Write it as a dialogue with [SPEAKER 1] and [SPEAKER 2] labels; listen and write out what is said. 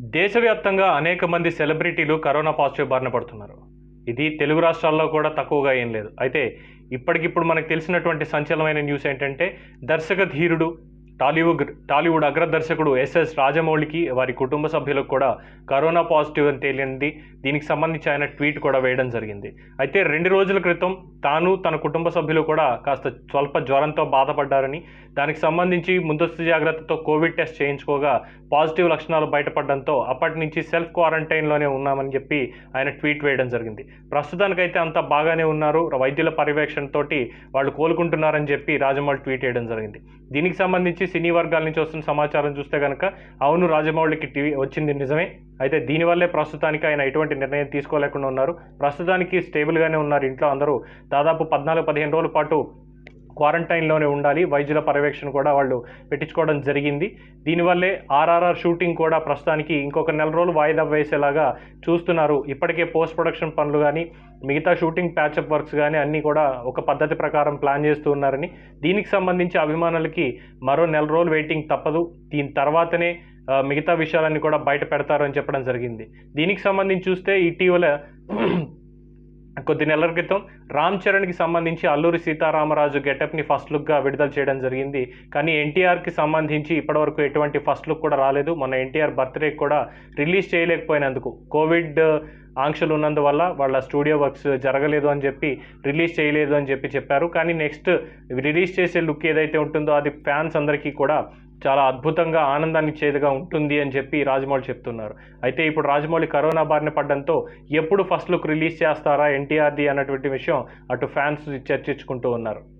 [SPEAKER 1] దేశవ్యాప్తంగా అనేక మంది సెలబ్రిటీలు కరోనా పాజిటివ్ బారిన పడుతున్నారు. ఇది తెలుగు రాష్ట్రాల్లో కూడా తక్కువగా ఏం లేదు. అయితే ఇప్పటికిప్పుడు మనకు తెలిసినటువంటి సంచలనమైన న్యూస్ ఏంటంటే దర్శక ధీరుడు టాలీవుడ్ టాలీవుడ్ అగ్ర దర్శకుడు ఎస్ఎస్ రాజమౌళికి వారి కుటుంబ సభ్యులకు కూడా కరోనా పాజిటివ్ అని తేలింది. దీనికి సంబంధించి ఆయన ట్వీట్ కూడా వేయడం జరిగింది. అయితే రెండు రోజుల క్రితం తాను తన కుటుంబ సభ్యులు కూడా కాస్త స్వల్ప జ్వరంతో బాధపడ్డారని దానికి సంబంధించి ముందస్తు జాగ్రత్తతో కోవిడ్ టెస్ట్ చేయించుకోగా పాజిటివ్ లక్షణాలు బయటపడడంతో అప్పటి నుంచి సెల్ఫ్ క్వారంటైన్లోనే ఉన్నామని చెప్పి ఆయన ట్వీట్ వేయడం జరిగింది. ప్రస్తుతానికైతే అంతా బాగానే ఉన్నారు. వైద్యుల పర్యవేక్షణతోటి వాళ్ళు కోలుకుంటున్నారని చెప్పి రాజమౌళి ట్వీట్ చేయడం జరిగింది. దీనికి సంబంధించి సినీ వర్గాల నుంచి వస్తున్న సమాచారం చూస్తే కనుక అవును రాజమౌళికి టీవీ వచ్చింది నిజమే. అయితే దీనివల్లే ప్రస్తుతానికి ఆయన ఎటువంటి నిర్ణయం తీసుకోలేకుండా ఉన్నారు. ప్రస్తుతానికి స్టేబుల్గానే ఉన్నారు. ఇంట్లో అందరూ దాదాపు పద్నాలుగు పదిహేను రోజుల పాటు క్వారంటైన్లోనే ఉండాలి. వైద్యుల పర్యవేక్షణ కూడా వాళ్ళు పెట్టించుకోవడం జరిగింది. దీనివల్లే ఆర్ఆర్ఆర్ షూటింగ్ కూడా ప్రస్తుతానికి ఇంకొక నెల రోజులు వాయిదా వేసేలాగా చూస్తున్నారు. ఇప్పటికే పోస్ట్ ప్రొడక్షన్ పనులు కానీ మిగతా షూటింగ్ ప్యాచప్ వర్క్స్ కానీ అన్నీ కూడా ఒక పద్ధతి ప్రకారం ప్లాన్ చేస్తూ ఉన్నారని. దీనికి సంబంధించి అభిమానులకి మరో నెల రోజులు వెయిటింగ్ తప్పదు. దీని తర్వాతనే మిగతా విషయాలన్నీ కూడా బయట పెడతారు అని చెప్పడం జరిగింది. దీనికి సంబంధించి చూస్తే ఇటీవల కొద్ది నెలల క్రితం రామ్ చరణ్కి సంబంధించి అల్లూరి సీతారామరాజు గెటప్ని ఫస్ట్ లుక్గా విడుదల చేయడం జరిగింది. కానీ ఎన్టీఆర్కి సంబంధించి ఇప్పటివరకు ఎటువంటి ఫస్ట్ లుక్ కూడా రాలేదు. మన ఎన్టీఆర్ బర్త్డే కూడా రిలీజ్ చేయలేకపోయినందుకు. కోవిడ్ ఆంక్షలు ఉన్నందువల్ల వాళ్ళ స్టూడియో వర్క్స్ జరగలేదు అని చెప్పి రిలీజ్ చేయలేదు అని చెప్పి చెప్పారు. కానీ నెక్స్ట్ రిలీజ్ చేసే లుక్ ఏదైతే ఉంటుందో అది ఫ్యాన్స్ అందరికీ కూడా చాలా అద్భుతంగా ఆనందాన్ని చేదుగా ఉంటుంది అని చెప్పి రాజమౌళి చెప్తున్నారు. అయితే ఇప్పుడు రాజమౌళి కరోనా బారిన పడడంతో ఎప్పుడు ఫస్ట్ లుక్ రిలీజ్ చేస్తారా ఎన్టీఆర్ది అన్నటువంటి విషయం అటు ఫ్యాన్స్ చర్చించుకుంటూ ఉన్నారు.